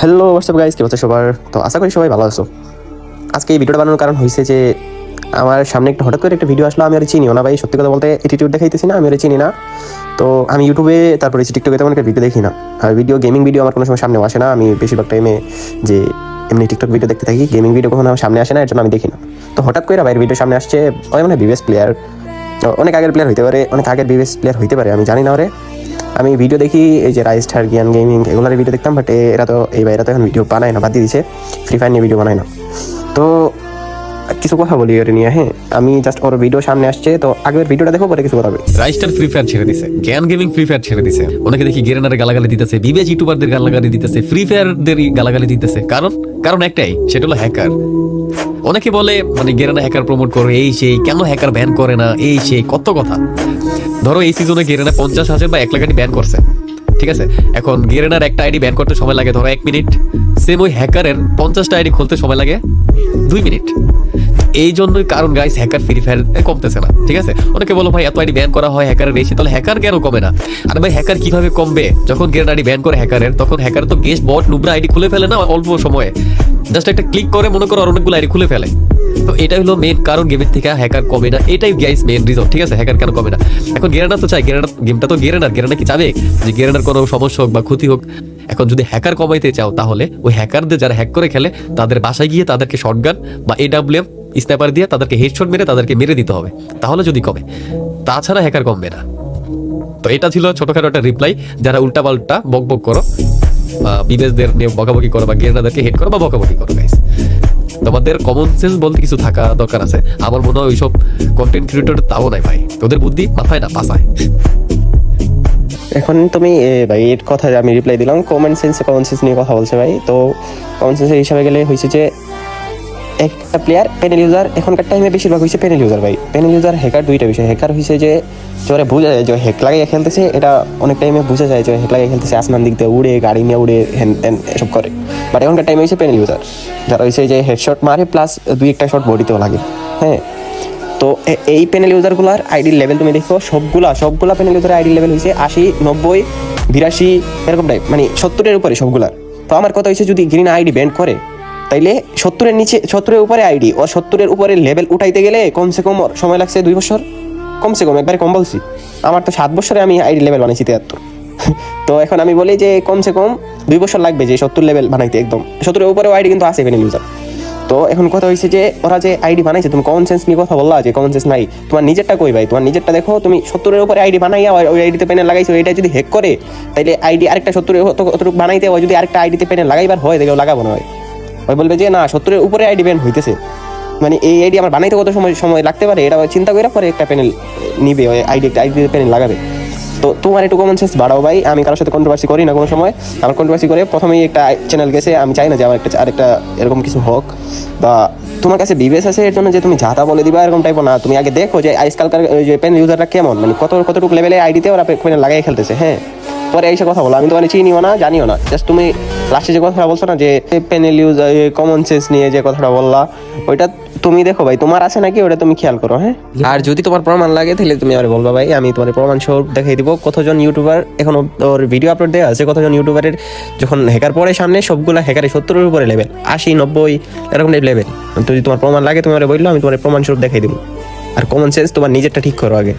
Hello WhatsApp guys কি হচ্ছে সবার? তো আশা করি সবাই ভালো আছো। আজকে এই ভিডিওটা বানানোর কারণ হয়েছে যে, আমার সামনে একটা হঠাৎ করে একটা ভিডিও আসলো, আমি আর চিনিও না ভাই। সত্যি কথা বলতে অ্যাটিটিউড দেখাইতেছি না, আমি আর চিনি না। তো আমি ইউটিউবে তারপরে টিকটকে তেমন একটা ভিডিও দেখি না। আর ভিডিও গেমিং ভিডিও আমার কোনো সময় সামনে আসে না। আমি বেশিরভাগ টাইমে যে, এমনি টিকটক ভিডিও দেখতে থাকি গেমিং ভিডিও কখনো আমার সামনে আসে না, এর জন্য আমি দেখি না। তো হঠাৎ করে ভাইয়ের ভিডিও সামনে আসছে, ওই মানে বিবেস প্লেয়ার অনেক আগের প্লেয়ার হইতে পারে, অনেক আগের বিবেস প্লেয়ার হইতে পারে, আমি জানি না ওরে। আমি ভিডিও দেখি, এই যে রাইস স্টার জ্ঞান গেমিং এগুলোর ভিডিও দেখতাম বাট এরা তো এই বাইরা তো এখন ভিডিও বানায় না, বাদ দিয়ে দিছে। ফ্রি ফায়ার নিয়ে ভিডিও বানায় না। তো, কিছু কথা বলি ওর নিয়ে হ্যাঁ? আমি জাস্ট ওর ভিডিও সামনে আসছে, তো আগের ভিডিওটা দেখো, পরে কিছু কথা বলি। রাইস্টার ফ্রি ফায়ার ছেড়ে দিছে। জ্ঞান গেমিং ফ্রি ফায়ার ছেড়ে দিছে। অনেকে দেখি গেরেনারে গালাগালি দিতেছে বিবেজ ইউটিউবারদের গালাগালি দিতেছে ফ্রি ফায়ারদের গালাগালি দিতেছে। কারণ কারণ একটাই, সেটা হলো হ্যাকার অনেকে বলে মানে গেরেনা হ্যাকার প্রমোট করে, এই সেই, কেন হ্যাকার ব্যান করে না, এই সেই, কত কথা। ধরো এই সিজনে গেরেনা পঞ্চাশ হাজার বা এক লাখ ব্যান করছে, ঠিক আছে? এখন গেরেনার একটা আইডি ব্যান করতে সময় লাগে ধরো এক মিনিট। সেম ওই হ্যাকারের পঞ্চাশটা আইডি খুলতে সময় লাগে দুই মিনিট। এই জন্যই কারণ গাইস হ্যাকার ফ্রি ফায়ার কমতেছে না, ঠিক আছে? অনেকে বলো, ভাই, এত আইডি ব্যান করা হয় হ্যাকারের বেশি তাহলে হ্যাকার কেন কমে না? আর ভাই হ্যাকার কীভাবে কমবে? যখন গেরেন আইডি ব্যান করে হ্যাকারের তখন হ্যাকার তো গেস্ট বট নুবরা আইডি খুলে ফেলে না অল্প সময়ে? জাস্ট একটা ক্লিক করে, মনে করো অনেকগুলো আইডি খুলে ফেলে। তো এটা হলো মেন কারণ গেমের থেকে হ্যাকার কমে না। এটাই গাইস মেন রিজন ঠিক আছে? হ্যাকার কেন কমে না? এখন গেরেনা তো চাই গেরেনা গেমটা তো গেরেনার গেরেনা কি চাবে? যে গেরেনার কোনো সমস্যা হোক বা ক্ষতি হোক এখন যদি হ্যাকার কমাইতে চাও, তাহলে ওই হ্যাকারদের যারা হ্যাক করে খেলে, তাদের বাসায় গিয়ে তাদেরকে শর্টগান বা এডাব্লিউএম স্ন্যাপার দিয়ে তাদেরকে হেডশট মেরে তাদেরকে মেরে দিতে হবে। তাহলে যদি কমে। তাছাড়া হ্যাকার কমবে না। তো এটা ছিল ছোটখাটো একটা রিপ্লাই যারা উল্টাপাল্টা বক বক করো বিদেশদের নিয়ে বকাবকি করো, বা গেরনাদেরকে হেড করো, বা বকাবকি করো গাইস তোমাদের কমন সেন্স বলতে কিছু থাকা দরকার আছে। আমার মনে হয় ওইসব কন্টেন্ট ক্রিয়েটর তাও নাই ভাই। ওদের বুদ্ধি মাথায় না পাসায় এখন তুমি ভাই, এর কথা আমি রিপ্লাই দিলাম। কমন সেন্সে কমন সেন্স নিয়ে কথা বলছে ভাই। তো কমন সেন্সের হিসাবে গেলে হয়েছে যে, একটা প্লেয়ার প্যানেল ইউজার এখনকার টাইমে বেশিরভাগ হয়েছে প্যানেল ইউজার ভাই। প্যানেল ইউজার হ্যাকার দুইটা বিষয়। হ্যাকার হয়েছে যে জোরে বোঝা যায় যে হ্যাক লাগিয়ে খেলতেছে, এটা অনেক টাইমে বোঝা যায় যে হ্যাক লাগিয়ে খেলতেছে, আসমান দিক দিয়ে উড়ে, গাড়ি নিয়ে উড়ে হ্যান ত্যান এসব করে। বাট এখনকার টাইমে হয়েছে প্যানেল ইউজার যারা হয়েছে যে হেডশট মারে প্লাস দুই একটা শট বডিতেও লাগে। হ্যাঁ? তো এই প্যানেল ইউজারগুলোর আইডি লেভেল তুমি দেখো, সবগুলা সবগুলা প্যানেল ইউজার আইডি লেভেল হয়েছে আশি, নব্বই, বিরাশি, এরকম টাইপ মানে সত্তরের উপরে সবগুলার। তো আমার কথা হয়েছে যদি গ্রিন আইডি ব্যান্ড করে, তাইলে সত্তরের নিচে, সত্তরের উপরে আইডি ও সত্তরের উপরে লেভেল উঠাইতে গেলে কমসে কম সময় লাগছে দুই বছর। কমসে কম, একবারে কম বলছি। আমার তো সাত বছরে আমি আইডি লেভেল বানাইছি তিয়াত্তর তো এখন আমি বলি যে কমসে কম দুই বছর লাগবে যে সত্তর লেভেল বানাইতে একদম। সত্তরের উপরেও আইডি কিন্তু আছে প্যানেল ইউজার তো এখন কথা হয়েছে যে, ওরা যে আইডি বানাইছে, তুমি কমন সেন্স নিয়ে কথা বললা যে কমন সেন্স নাই। তোমার নিজেরটা কই ভাই? তোমার নিজেরটা দেখো, তুমি সত্তরের উপরে আইডি বানাইয়া ওই- আইডিতে প্যানেল লাগাইছো, এটা যদি হ্যাক করে, তাইলে আইডি আরেকটা সত্তরের অতটুকু বানাইতে হয়, যদি আরেকটা আইডিতে প্যানেল লাগাইবার হয় দেখো লাগাবো না হয় ওই বলবে যে, না, সত্তরের উপরে আইডি ব্যান হইতেছে। মানে এই আইডি আমার বানাইতে কত সময় সময় লাগতে পারে, এটা চিন্তা করে পরে একটা প্যানেল নিবে, ওই আইডি একটা আইডি প্যানেল লাগাবে। তো তোমার একটু কমন সেন্স বাড়াও ভাই। আমি কারোর সাথে কন্ট্রোভার্সি করি না কোনো সময়। আমার কন্ট্রোভার্সি করে প্রথমেই একটা চ্যানেল গেছে, আমি চাই না যে আমার একটা আরেকটা এরকম কিছু হোক। বা তোমার কাছে বিবেস আছে এর জন্য যে তুমি যাতা বলে দিবা এরকম টাইপও না, তুমি আগে দেখো যে আজকালকার যে পেন ইউজাররা কেমন? মানে কত কতটুকু লেভেলে আইডিতে ওরা পেন লাগাই খেলতেছে হ্যাঁ? পরে এসে কথা বলো। আমি তো মানে চিনিও না, জানিও না। জাস্ট তুমি লাস্টে যে কথাটা বলছো না, যে পেনেল ইউজ কমন সেন্স নিয়ে যে কথাটা বললা, ওইটা তুমি দেখো ভাই, তোমার আছে নাকি ওটা তুমি খেয়াল করো হ্যাঁ? আর যদি তোমার প্রমাণ লাগে, তাহলে তুমি আমার বলবা ভাই, আমি তোমার প্রমাণ সহ দেখাই দিব কতজন ইউটিউবার এখন ওর ভিডিও আপলোড দেওয়া আছে, কতজন ইউটিউবারের যখন হ্যাকার পরে সামনে, সবগুলো হ্যাকারের সত্তরের উপরে লেভেল আশি, নব্বই, এরকম লেভেল যদি তোমার প্রমাণ লাগে, তুমি আমার বলল, আমি তোমার প্রমাণ স্বরূপ দেখাই দিব। আর কমন সেন্স তোমার নিজেরটা ঠিক করো আগে।